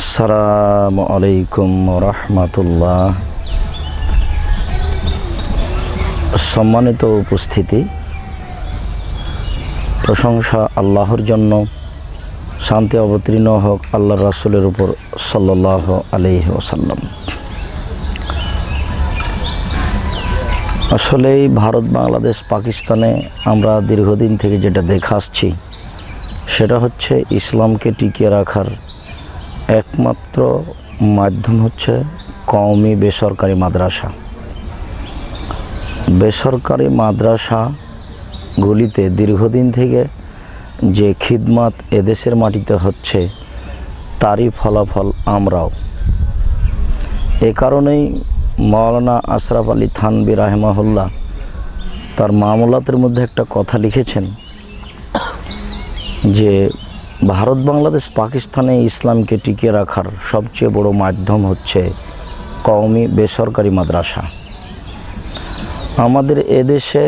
আসসালামু আলাইকুম রহমতুল্লাহ। সম্মানিত উপস্থিতি, প্রশংসা আল্লাহর জন্য, শান্তি অবতীর্ণ হোক আল্লাহ রাসুলের উপর সাল্লাহ আলহি ওসাল্লাম আসলেই ভারত, বাংলাদেশ, পাকিস্তানে আমরা দীর্ঘদিন থেকে যেটা দেখে আসছি, সেটা হচ্ছে ইসলামকে টিকিয়ে রাখার একমাত্র মাধ্যম হচ্ছে কওমি বেসরকারি মাদ্রাসা। বেসরকারি মাদ্রাসাগুলিতে দীর্ঘদিন থেকে যে খিদমাত এদেশের মাটিতে হচ্ছে, তারই ফলাফল আমরাও। এ কারণেই মাওলানা আশরাফ আলী থানবি রাহেমাহুল্লাহ তার মামলাতের মধ্যে একটা কথা লিখেছেন যে ভারত, বাংলাদেশ, পাকিস্তানে ইসলামকে টিকিয়ে রাখার সবচেয়ে বড় মাধ্যম হচ্ছে কওমি বেসরকারি মাদ্রাসা। আমাদের এদেশে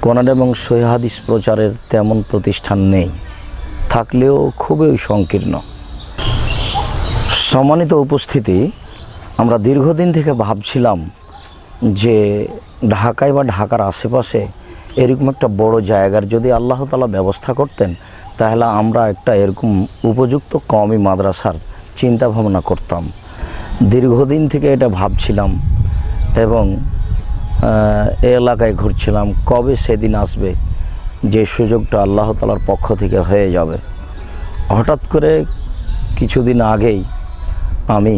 কোরআন এবং সহিহাদিস প্রচারের তেমন প্রতিষ্ঠান নেই, থাকলেও খুবই সংকীর্ণ। সম্মানিত উপস্থিতি, আমরা দীর্ঘদিন থেকে ভাবছিলাম যে ঢাকায় বা ঢাকার আশেপাশে এরকম একটা বড় জায়গার যদি আল্লাহ তালা ব্যবস্থা করতেন তাহলে আমরা একটা এরকম উপযুক্ত কমই মাদ্রাসার চিন্তা ভাবনা করতাম। দীর্ঘদিন থেকে এটা ভাবছিলাম এবং এ এলাকায় ঘুরছিলাম, কবে সেদিন আসবে, যে সুযোগটা আল্লাহ তালার পক্ষ থেকে হয়ে যাবে। হঠাৎ করে কিছুদিন আগেই আমি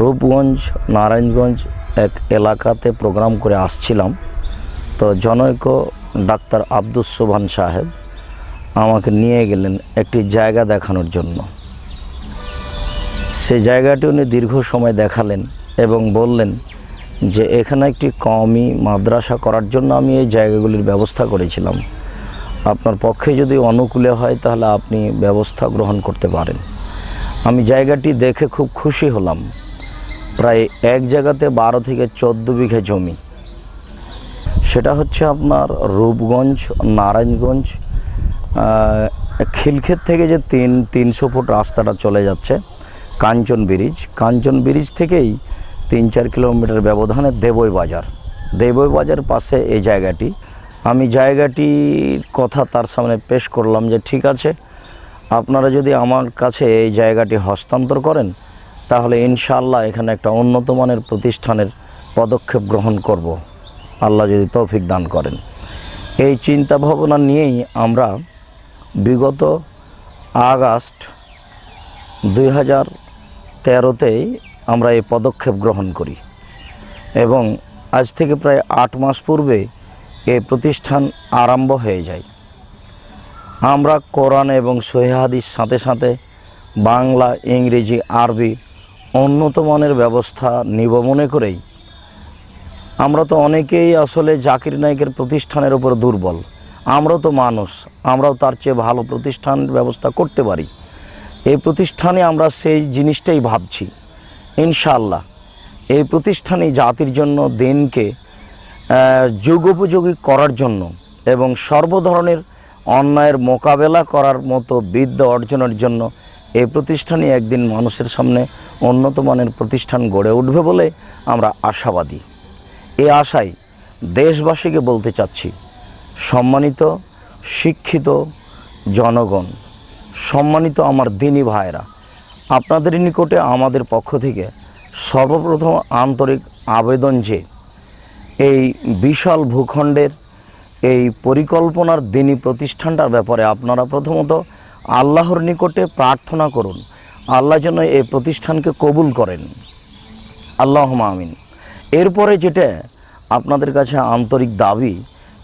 রূপগঞ্জ, নারায়ণগঞ্জ এক এলাকাতে প্রোগ্রাম করে আসছিলাম। তো জনৈক ডাক্তার আব্দুস সোভান সাহেব আমাকে নিয়ে গেলেন একটি জায়গা দেখানোর জন্য। সে জায়গাটি উনি দীর্ঘ সময় দেখালেন এবং বললেন যে, এখানে একটি কমই মাদ্রাসা করার জন্য আমি এই জায়গাগুলির ব্যবস্থা করেছিলাম। আপনার পক্ষে যদি অনুকূলে হয় তাহলে আপনি ব্যবস্থা গ্রহণ করতে পারেন। আমি জায়গাটি দেখে খুব খুশি হলাম। প্রায় এক জায়গাতে বারো থেকে চোদ্দ বিঘা জমি। সেটা হচ্ছে আপনার রূপগঞ্জ, নারায়ণগঞ্জ খিলক্ষেত থেকে যে তিন, তিনশো ফুট রাস্তাটা চলে যাচ্ছে, কাঞ্চন ব্রিজ। কাঞ্চন ব্রিজ থেকেই তিন, চার কিলোমিটার ব্যবধানে দেবই বাজার। দেবই বাজার পাশে এই জায়গাটি। আমি জায়গাটির কথা তার সামনে পেশ করলাম যে, ঠিক আছে, আপনারা যদি আমার কাছে এই জায়গাটি হস্তান্তর করেন, তাহলে ইনশাআল্লাহ এখানে একটা উন্নত মানের প্রতিষ্ঠানের পদক্ষেপ গ্রহণ করব। আল্লাহ যদি তৌফিক দান করেন। এই চিন্তা ভাবনা নিয়েই আমরা বিগত আগস্ট দুই হাজার তেরোতেই আমরা এই পদক্ষেপ গ্রহণ করি এবং আজ থেকে প্রায় আট মাস পূর্বে এই প্রতিষ্ঠান আরম্ভ হয়ে যায়। আমরা কোরআন এবং সহিহাদিস সাথে সাথে বাংলা, ইংরেজি, আরবি উন্নত মানের ব্যবস্থা নিব মনে করেই। আমরা তো অনেকেই আসলে জাকির নায়কের প্রতিষ্ঠানের উপর দুর্বল। আমরাও তো মানুষ, আমরাও তার চেয়ে ভালো প্রতিষ্ঠান ব্যবস্থা করতে পারি। এই প্রতিষ্ঠানে আমরা সেই জিনিসটাই ভাবছি। ইনশাল্লাহ এই প্রতিষ্ঠানে জাতির জন্য, দিনকে যুগোপযোগী করার জন্য এবং সর্বধরনের অন্যায়ের মোকাবেলা করার মতো বিদ্যা অর্জনের জন্য এই প্রতিষ্ঠানই একদিন মানুষের সামনে উন্নত মানের প্রতিষ্ঠান গড়ে উঠবে বলে আমরা আশাবাদী। এই আশায় দেশবাসীকে বলতে চাচ্ছি। সম্মানিত, শিক্ষিত জনগণ, সম্মানিত আমার দিনী ভাইরা আপনাদের নিকটে আমাদের পক্ষ থেকে সর্বপ্রথম আন্তরিক আবেদন যে এই বিশাল ভূখণ্ডের এই পরিকল্পনার দিনী প্রতিষ্ঠানটার ব্যাপারে আপনারা প্রথমত আল্লাহর নিকটে প্রার্থনা করুন। আল্লাহ যেন এই প্রতিষ্ঠানকে কবুল করেন। আল্লাহ আমিন। এরপরে যেটা আপনাদের কাছে আন্তরিক দাবি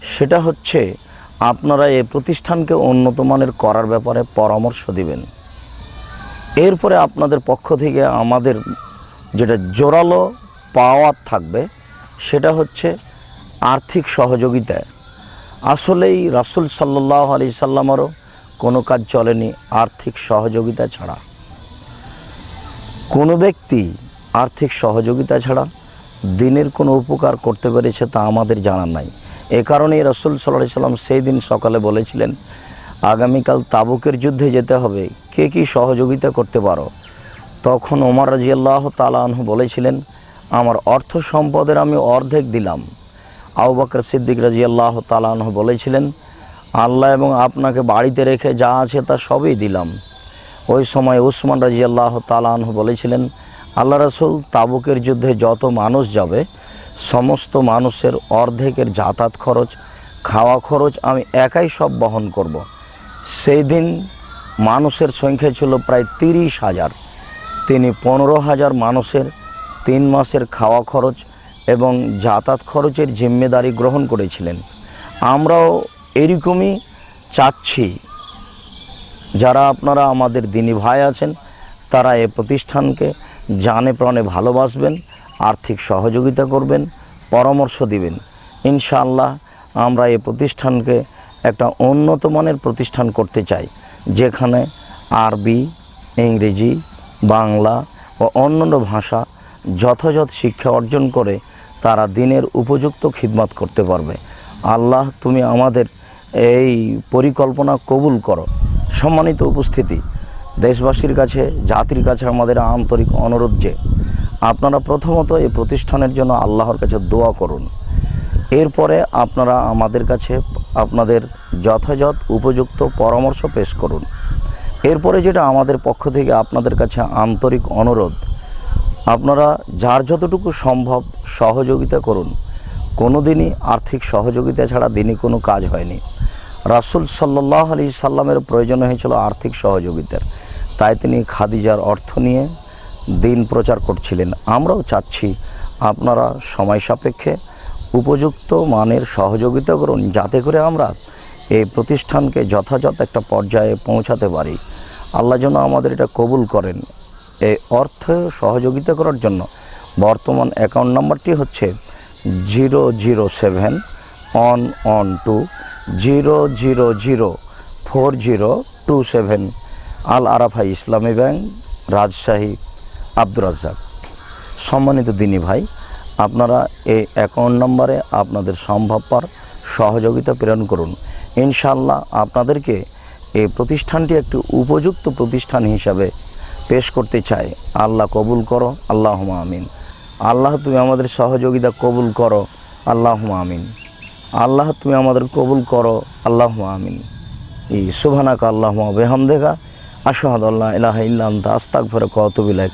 সেটা হচ্ছে আপনারা এই প্রতিষ্ঠানকে উন্নত মানের করার ব্যাপারে পরামর্শ দিবেন। এরপরে আপনাদের পক্ষ থেকে আমাদের যেটা জোরালো পাওয়ার থাকবে, সেটা হচ্ছে আর্থিক সহযোগিতা। আসলেই রাসুল সাল্লাহ আলি সাল্লামারও কোনো কাজ চলেনি আর্থিক সহযোগিতা ছাড়া। কোনো ব্যক্তি আর্থিক সহযোগিতা ছাড়া দিনের কোনো উপকার করতে পেরেছে তা আমাদের জানা নাই। এ কারণেই রসুল সাল্লাহ সাল্লাম সেই দিন সকালে বলেছিলেন, আগামীকাল তাবুকের যুদ্ধে যেতে হবে, কে কি সহযোগিতা করতে পারো? তখন ওমর রাজিয়াল্লাহ তালাহু বলেছিলেন, আমার অর্থ সম্পদের আমি অর্ধেক দিলাম। আবু বকর সিদ্দিক রাজিয়াল্লাহ তালাহু বলেছিলেন, আল্লাহ এবং আপনাকে বাড়িতে রেখে যা আছে তা সবই দিলাম। ওই সময় উসমান রাজিয়াল্লাহ তালাহু বলেছিলেন, আল্লাহ রসুল, তাবুকের যুদ্ধে যত মানুষ যাবে সমস্ত মানুষের অর্ধেকের যাতায়াত খরচ, খাওয়া খরচ আমি একাই সব বহন করব। সেই দিন মানুষের সংখ্যা ছিল প্রায় তিরিশ হাজার। তিনি পনেরো হাজার মানুষের তিন মাসের খাওয়া খরচ এবং যাতায়াত খরচের জিম্মেদারি গ্রহণ করেছিলেন। আমরাও এরকমই চাচ্ছি। যারা আপনারা আমাদের দিনী ভাই আছেন, তারা এ প্রতিষ্ঠানকে জানে প্রাণে ভালোবাসবেন, আর্থিক সহযোগিতা করবেন পরামর্শ দিবেন। ইনশাআল্লাহ আমরা এই প্রতিষ্ঠানকে একটা উন্নত মানের প্রতিষ্ঠান করতে চাই, যেখানে আরবি, ইংরেজি, বাংলা ও অন্যান্য ভাষা যথাযথ শিক্ষা অর্জন করে তারা দিনের উপযুক্ত খিদমত করতে পারবে। আল্লাহ, তুমি আমাদের এই পরিকল্পনা কবুল করো। সম্মানিত উপস্থিতি, দেশবাসীর কাছে, জাতির কাছে আমাদের আন্তরিক অনুরোধ যে আপনারা প্রথমত এই প্রতিষ্ঠানের জন্য আল্লাহর কাছে দোয়া করুন। এরপরে আপনারা আমাদের কাছে আপনাদের যথাযথ উপযুক্ত পরামর্শ পেশ করুন। এরপরে যেটা আমাদের পক্ষ থেকে আপনাদের কাছে আন্তরিক অনুরোধ, আপনারা যার যতটুকু সম্ভব সহযোগিতা করুন। কোনো দিনই আর্থিক সহযোগিতা ছাড়া দিনই কোনো কাজ হয়নি। রাসুল সাল্লাহ আলি সাল্লামের প্রয়োজন হয়েছিল আর্থিক সহযোগিতার। তাই তিনি খাদিজার অর্থ নিয়ে দিন প্রচার করছিলেন। আমরাও চাচ্ছি আপনারা সময় সাপেক্ষে উপযুক্ত মানের সহযোগিতা করুন, যাতে করে আমরা এই প্রতিষ্ঠানকে যথাযথ একটা পর্যায়ে পৌঁছাতে পারি। আল্লাহ যেন আমাদের এটা কবুল করেন। এই অর্থ সহযোগিতা করার জন্য বর্তমান অ্যাকাউন্ট নাম্বারটি হচ্ছে zero zero seven one one two zero zero zero four zero two seven Al Arafah Islami bank, Rajshahi Abdur Razzak. সম্মানিত দিনী ভাই, আপনারা এই অ্যাকাউন্ট নম্বরে আপনাদের সম্ভবপর সহযোগিতা প্রেরণ করুন। ইনশাল্লাহ আপনাদেরকে এই প্রতিষ্ঠানটি একটি উপযুক্ত প্রতিষ্ঠান হিসাবে পেশ করতে চাই। আল্লাহ কবুল করো আল্লাহ আমিন। আল্লাহ, তুমি আমাদের সহযোগিতা কবুল করো আল্লাহ আমিন। আল্লাহ, তুমি আমাদের কবুল করো আল্লাহ আমিন। ই সুবহানাকা আল্লাহ বেহামদেগা আশহাদ আল্লাহ ইলাহা ইল্লা আনতা, আস্তাগফিরুকা ওয়া আতুবু ইলাইক।